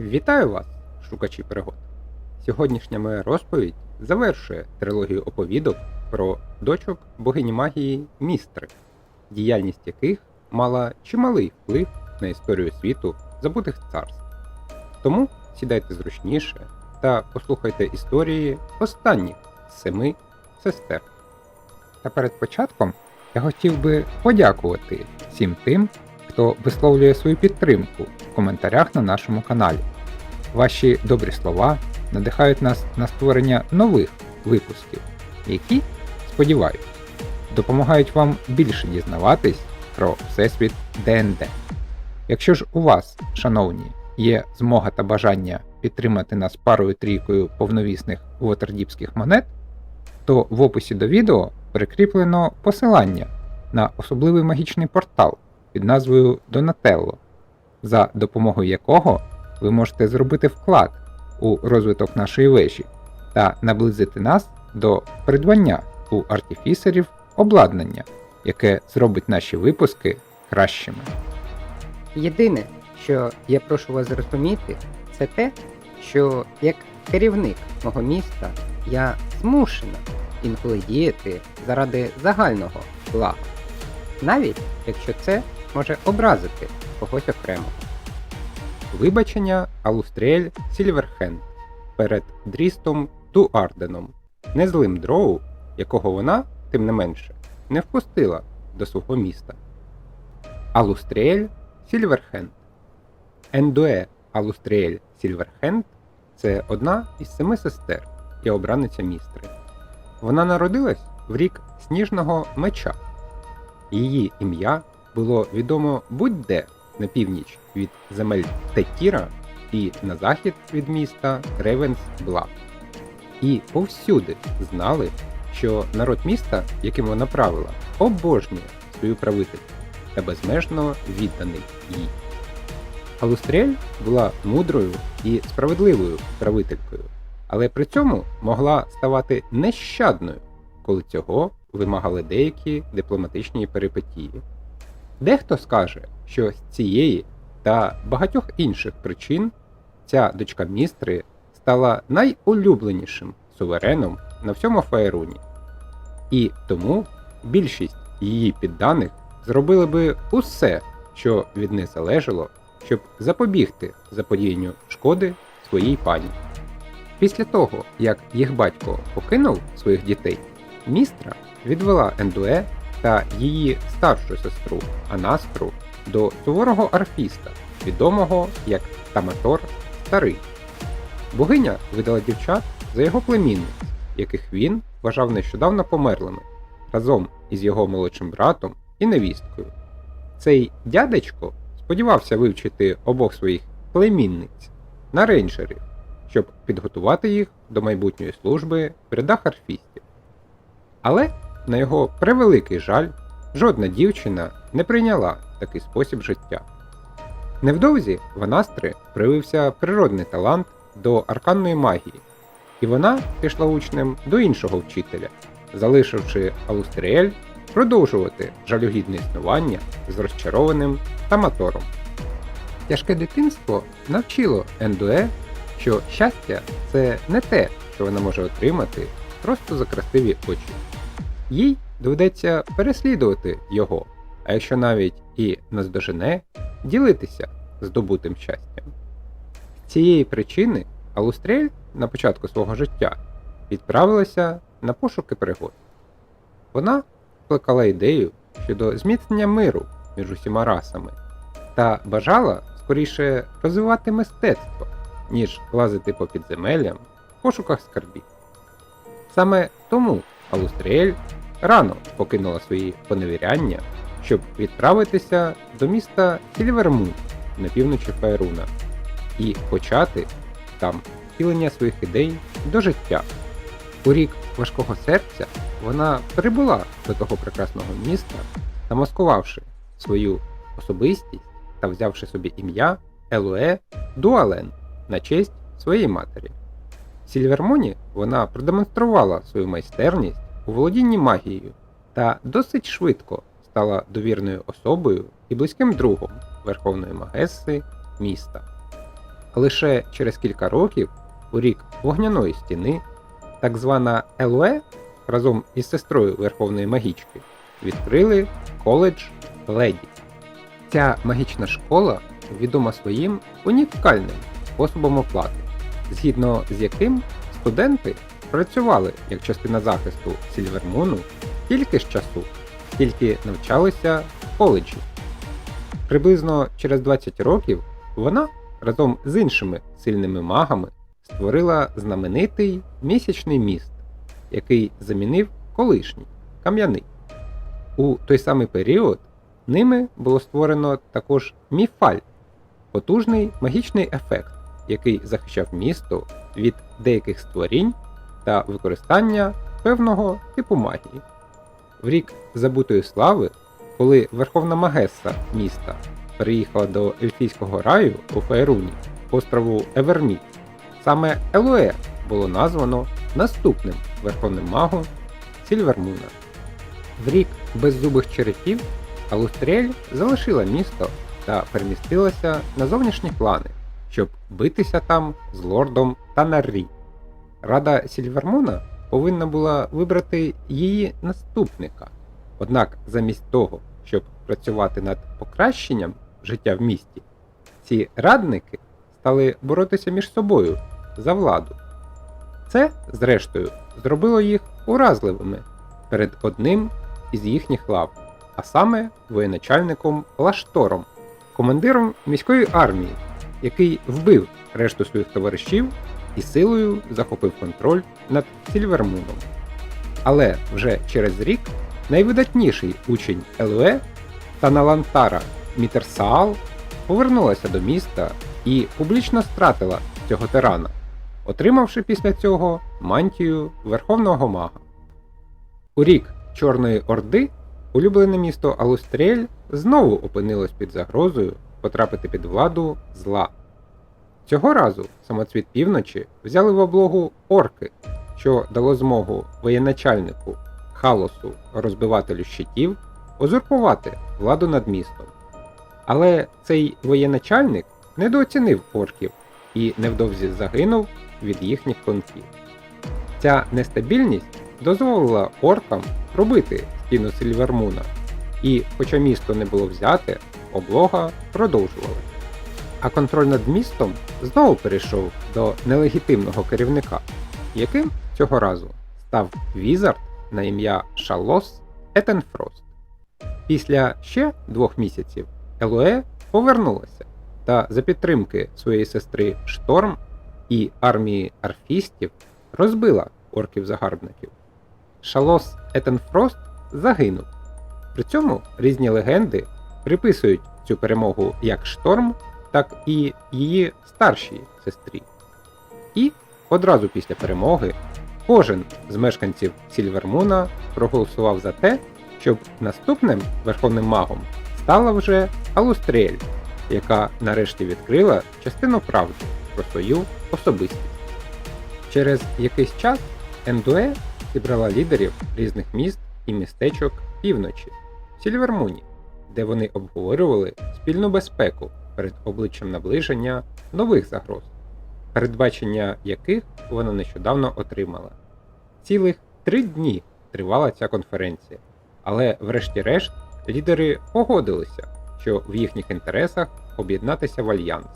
Вітаю вас, шукачі пригод! Сьогоднішня моя розповідь завершує трилогію оповідок про дочок богині магії Містри, діяльність яких мала чималий вплив на історію світу забутих царств. Тому сідайте зручніше та послухайте історії останніх семи сестер. Та перед початком я хотів би подякувати всім тим, хто висловлює свою підтримку в коментарях на нашому каналі. Ваші добрі слова надихають нас на створення нових випусків, які, сподіваюсь, допомагають вам більше дізнаватись про Всесвіт ДНД. Якщо ж у вас, шановні, є змога та бажання підтримати нас парою трійкою повновісних вотердіпських монет, то в описі до відео прикріплено посилання на особливий магічний портал під назвою Donatello, за допомогою якого ви можете зробити вклад у розвиток нашої вежі та наблизити нас до придбання у артифісерів обладнання, яке зробить наші випуски кращими. Єдине, що я прошу вас зрозуміти, це те, що як керівник мого міста я змушена інколи діяти заради загального блага, навіть якщо це може образити когось окремо. Вибачення Алустріель Сільверхенд перед Дрістом Дуарденом, незлим дроу, якого вона, тим не менше, не впустила до свого міста. Алустріель Сільверхенд Ендуе Алустріель Сільверхенд це одна із семи сестер і обраниця містри. Вона народилась в рік сніжного меча. Її ім'я було відомо будь-де на північ від земель Текіра і на захід від міста Ревенсблат. І повсюди знали, що народ міста, яким вона правила, обожнює свою правительку та безмежно відданий їй. Алустріель була мудрою і справедливою правителькою, але при цьому могла ставати нещадною, коли цього вимагали деякі дипломатичні перипетії. Дехто скаже, що з цієї та багатьох інших причин ця дочка містри стала найулюбленішим сувереном на всьому Фаеруні. І тому більшість її підданих зробили би усе, що від них залежало, щоб запобігти заподіянню шкоди своїй пані. Після того, як їх батько покинув своїх дітей, містра відвела Ендуе та її старшу сестру Анастру до суворого арфіста, відомого як Таматор Старий. Богиня видала дівчат за його племінниць, яких він вважав нещодавно померлими, разом із його молодшим братом і невісткою. Цей дядечко сподівався вивчити обох своїх племінниць на рейнджерів, щоб підготувати їх до майбутньої служби в рядах арфістів. Але на його превеликий жаль, жодна дівчина не прийняла такий спосіб життя. Невдовзі в Анастри проявився природний талант до арканної магії, і вона пішла учнем до іншого вчителя, залишивши Алустріель продовжувати жалюгідне існування з розчарованим Таматором. Тяжке дитинство навчило Ендуе, що щастя це не те, що вона може отримати просто за красиві очі їй доведеться переслідувати його, а якщо навіть і наздожене, ділитися здобутим щастям. З цієї причини Алустрель на початку свого життя відправилася на пошуки пригод. Вона плекала ідею щодо зміцнення миру між усіма расами та бажала скоріше розвивати мистецтво, ніж лазити по підземеллям в пошуках скарбів. Саме тому Алустріель рано покинула свої поневіряння, щоб відправитися до міста Сільвермун на півночі Фаеруна і почати там втілення своїх ідей до життя. У рік важкого серця вона прибула до того прекрасного міста, замаскувавши свою особистість та взявши собі ім'я Елуе Дуален на честь своєї матері. В Сільвермоні вона продемонструвала свою майстерність у володінні магією та досить швидко стала довірною особою і близьким другом Верховної Магеси міста. лише через кілька років, у рік вогняної стіни, так звана Елуе разом із сестрою Верховної Магічки відкрили коледж Леді. Ця магічна школа відома своїм унікальним способом оплати, згідно з яким студенти працювали як частина захисту Сільвермуну тільки з часу, тільки навчалися в коледжі. Приблизно через 20 років вона разом з іншими сильними магами створила знаменитий місячний міст, який замінив колишній кам'яний. У той самий період ними було створено також міфаль потужний магічний ефект, який захищав місто від деяких створінь та використання певного типу магії. В рік забутої слави, коли Верховна Магеса міста переїхала до Ельфійського раю у Фейруні, острову Еверміт, саме Елуе було названо наступним верховним магом Сільвермуна. В рік беззубих черепів Алустріель залишила місто та перемістилася на зовнішні плани, щоб битися там з лордом Танаррі. Рада Сільвермуна повинна була вибрати її наступника. Однак замість того, щоб працювати над покращенням життя в місті, ці радники стали боротися між собою за владу. Це, зрештою, зробило їх уразливими перед одним із їхніх лав, а саме воєначальником Лаштором, командиром міської армії, який вбив решту своїх товаришів і силою захопив контроль над Сільвермуном. Але вже через рік найвидатніший учень Елуе Таналантара Мітерсаал повернулася до міста і публічно стратила цього тирана, отримавши після цього мантію Верховного Мага. У рік Чорної Орди улюблене місто Алустріель знову опинилось під загрозою потрапити під владу зла. Цього разу самоцвіт півночі взяли в облогу орки, що дало змогу воєначальнику Халосу розбивателю щитів узурпувати владу над містом. Але цей воєначальник недооцінив орків і невдовзі загинув від їхніх клинків. Ця нестабільність дозволила оркам пробити стіну Сильвермуна, і, хоча місто не було взяте, облога продовжувала. А контроль над містом знову перейшов до нелегітимного керівника, яким цього разу став візард на ім'я Шалос Етенфрост. Після ще двох місяців Елуе повернулася та за підтримки своєї сестри Шторм і армії арфістів розбила орків-загарбників. Шалос Етенфрост загинув. При цьому різні легенди приписують цю перемогу як Шторм, так і її старшій сестрі. І одразу після перемоги кожен з мешканців Сільвермуна проголосував за те, щоб наступним верховним магом стала вже Алустріель, яка нарешті відкрила частину правди про свою особистість. Через якийсь час Ендуе зібрала лідерів різних міст і містечок півночі в Сільвермуні, де вони обговорювали спільну безпеку перед обличчям наближення нових загроз, передбачення яких вона нещодавно отримала. Цілих три дні тривала ця конференція, але, врешті-решт, лідери погодилися, що в їхніх інтересах об'єднатися в альянс.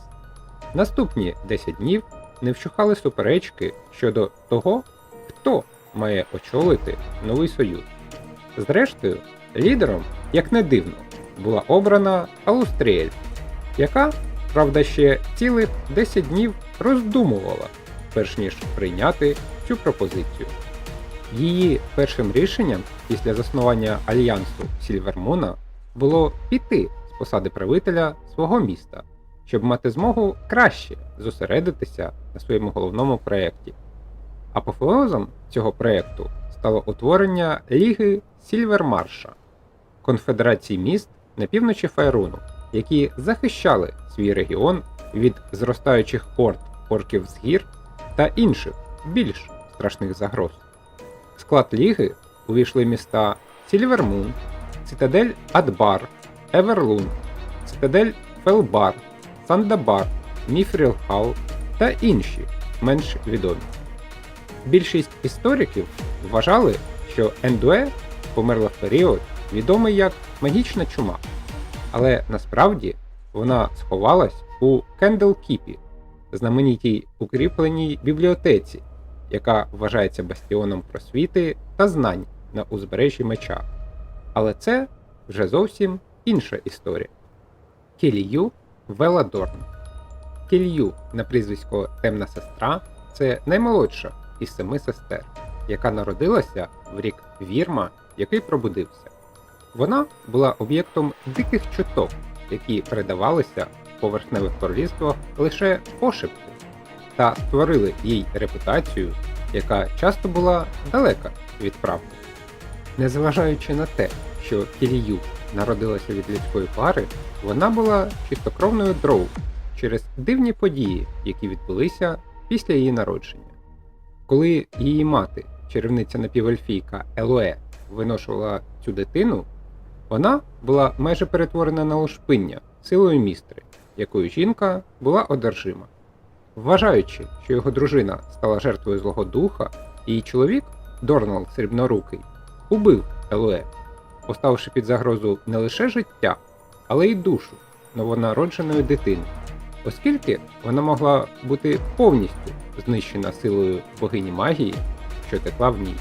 Наступні 10 днів не вщухали суперечки щодо того, хто має очолити новий союз. Зрештою, лідером, як не дивно, була обрана Алустріель, яка, правда, ще цілих 10 днів роздумувала, перш ніж прийняти цю пропозицію. Її першим рішенням після заснування альянсу Сільвермуна було піти з посади правителя свого міста, щоб мати змогу краще зосередитися на своєму головному проєкті. Апофеозом цього проєкту стало утворення Ліги Сільвермарша, конфедерації міст на півночі Файруну, які захищали свій регіон від зростаючих орд орків з гір та інших більш страшних загроз. В склад ліги увійшли міста Сільвермун, Цитадель Адбар, Еверлун, Цитадель Фелбар, Сандабар, Міфріл Хал та інші менш відомі. Більшість істориків вважали, що Ендуе померла в період, відомий як магічна чума, але насправді вона сховалась у Кендл Кіпі, знаменитій укріпленій бібліотеці, яка вважається бастіоном просвіти та знань на узбережжі меча. Але це вже зовсім інша історія. Кілію Веладорн. Кілью на прізвисько Темна сестра це наймолодша із семи сестер, яка народилася в рік Вірма, який пробудився. Вона була об'єктом диких чуток, які передавалися в поверхневих королівствах лише пошепки, та створили їй репутацію, яка часто була далека від правди. Незважаючи на те, що Кілію народилася від людської пари, вона була чистокровною дроу через дивні події, які відбулися після її народження. Коли її мати, чарівниця напівельфійка Елое, виношувала цю дитину, вона була майже перетворена на лушпиння силою містри, якою жінка була одержима. Вважаючи, що його дружина стала жертвою злого духа, її чоловік, Дорнал Срібнорукий, убив Елое, поставивши під загрозу не лише життя, але й душу новонародженої дитини, оскільки вона могла бути повністю знищена силою богині магії, що текла в ній.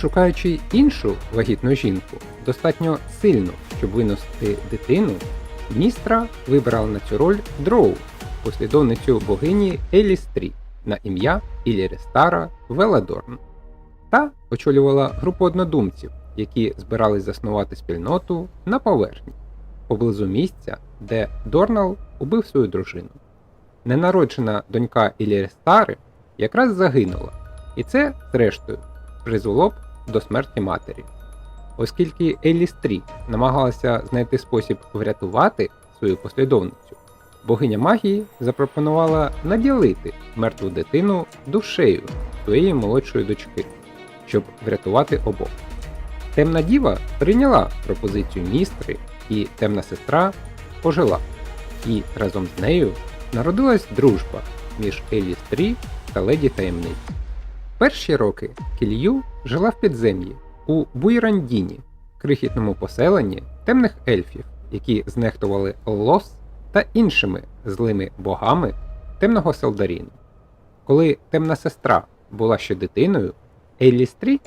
Шукаючи іншу вагітну жінку, достатньо сильну, щоб виносити дитину, містра вибрала на цю роль дроу, послідовницю богині Елістрі на ім'я Ілірестара Веладорн, та очолювала групу однодумців, які збирались заснувати спільноту на поверхні, поблизу місця, де Дорнал убив свою дружину. Ненароджена донька Ілірестари якраз загинула, і це, зрештою, призвело б до смерті матері. Оскільки Елістрі намагалася знайти спосіб врятувати свою послідовницю, богиня магії запропонувала наділити мертву дитину душею своєї молодшої дочки, щоб врятувати обох. Темна діва прийняла пропозицію містри, і темна сестра пожила, і разом з нею народилась дружба між Елістрі та леді таємниць. Перші роки Кілью жила в підзем'ї у Буйрандіні, крихітному поселенні темних ельфів, які знехтували Лос та іншими злими богами темного Селдаріну. Коли темна сестра була ще дитиною, Ейлістрі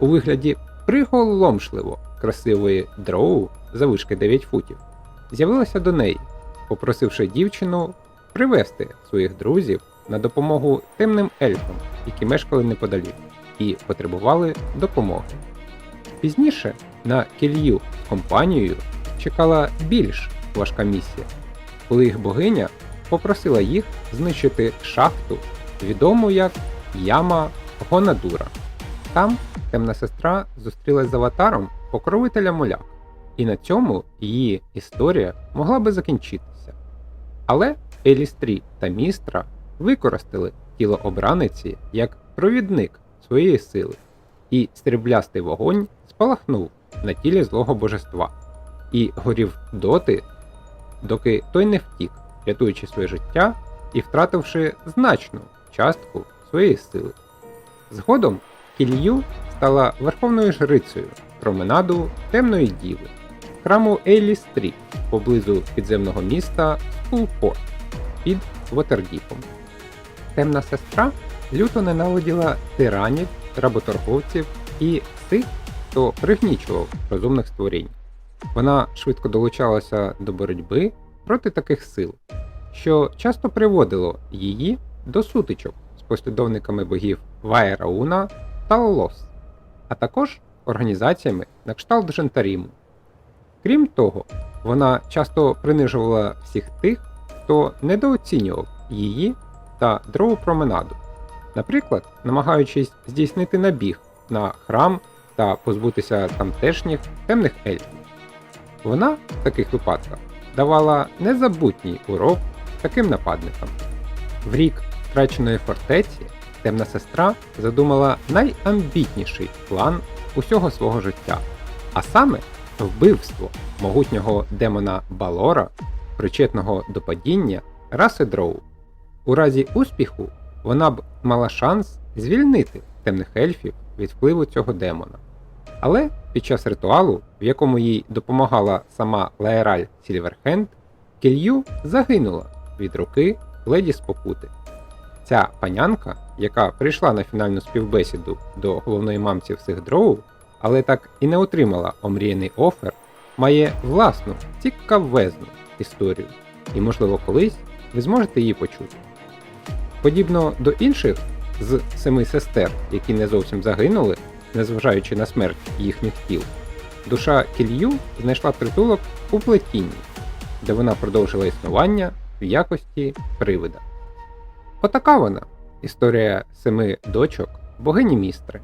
у вигляді приголомшливо красивої дроу завишки 9 футів з'явилася до неї, попросивши дівчину привести своїх друзів на допомогу темним ельфам, які мешкали неподалік і потребували допомоги. Пізніше на кілью з компанією чекала більш важка місія, коли їх богиня попросила їх знищити шахту, відому як Яма Гонадура. Там темна сестра зустрілась з аватаром покровителя моляк, і на цьому її історія могла би закінчитися. Але Елістрі та Містра використали тіло обраниці як провідник своєї сили, і стріблястий вогонь спалахнув на тілі злого божества і горів доти, доки той не втік, рятуючи своє життя і втративши значну частку своєї сили. Згодом Кілью стала верховною жрицею променаду Темної Діви, храму Ейлі-Стріт поблизу підземного міста Скулпорт під Вотердіпом. Темна сестра люто ненавиділа тиранів, работорговців і тих, хто пригнічував розумних створінь. Вона швидко долучалася до боротьби проти таких сил, що часто приводило її до сутичок з послідовниками богів Ваерауна та Лос, а також організаціями на кшталт Жентаріму. Крім того, вона часто принижувала всіх тих, хто недооцінював її та дрову променаду, наприклад, намагаючись здійснити набіг на храм та позбутися тамтешніх темних ельфів. Вона в таких випадках давала незабутній урок таким нападникам. В рік втраченої фортеці темна сестра задумала найамбітніший план усього свого життя, а саме вбивство могутнього демона Балора, причетного до падіння раси дроу. У разі успіху вона б мала шанс звільнити темних ельфів від впливу цього демона. Але під час ритуалу, в якому їй допомагала сама Лаераль Сільверхенд, Кілью загинула від руки леді Спокути. Ця панянка, яка прийшла на фінальну співбесіду до головної мамці всіх дроу, але так і не отримала омріяний офер, має власну цікавезну історію, і, можливо, колись ви зможете її почути. Подібно до інших з семи сестер, які не зовсім загинули, незважаючи на смерть їхніх тіл, душа Кілью знайшла притулок у плетінні, де вона продовжила існування в якості привида. Отака вона історія семи дочок богині містри.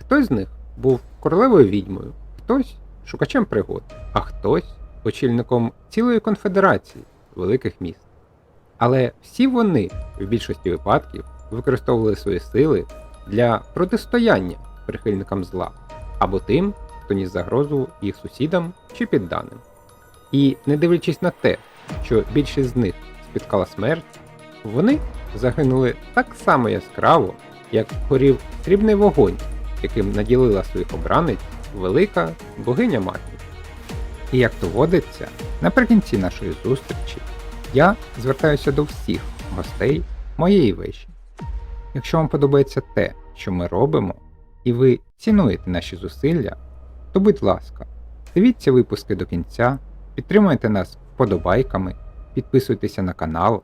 Хтось з них був королевою відьмою, хтось шукачем пригод, а хтось очільником цілої конфедерації великих міст. Але всі вони в більшості випадків використовували свої сили для протистояння прихильникам зла або тим, хто ніс загрозу їх сусідам чи підданим. І не дивлячись на те, що більшість з них спіткала смерть, вони загинули так само яскраво, як горів срібний вогонь, яким наділила своїх обранець велика богиня матір. І як то водиться, наприкінці нашої зустрічі я звертаюся до всіх гостей моєї вежі. Якщо вам подобається те, що ми робимо, і ви цінуєте наші зусилля, то будь ласка, дивіться випуски до кінця, підтримуйте нас вподобайками, підписуйтеся на канал,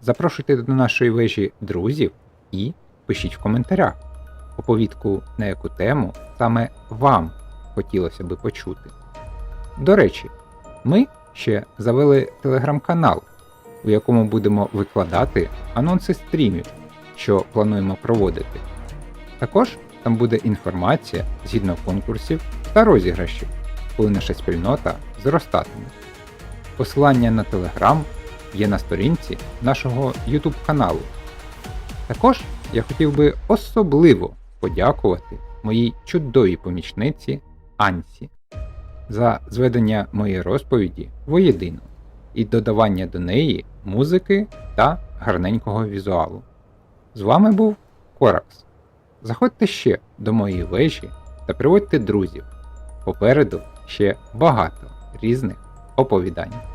запрошуйте до нашої вежі друзів і пишіть в коментарях оповідку на яку тему саме вам хотілося би почути. До речі, ми ще завели телеграм-канал, у якому будемо викладати анонси стрімів, що плануємо проводити. Також там буде інформація згідно конкурсів та розіграшів, коли наша спільнота зростатиме. Посилання на телеграм є на сторінці нашого YouTube каналу. Також я хотів би особливо подякувати моїй чудовій помічниці Ансі за зведення моєї розповіді воєдино і додавання до неї музики та гарненького візуалу. З вами був Коракс. Заходьте ще до моєї вежі та приводьте друзів. Попереду ще багато різних оповідань.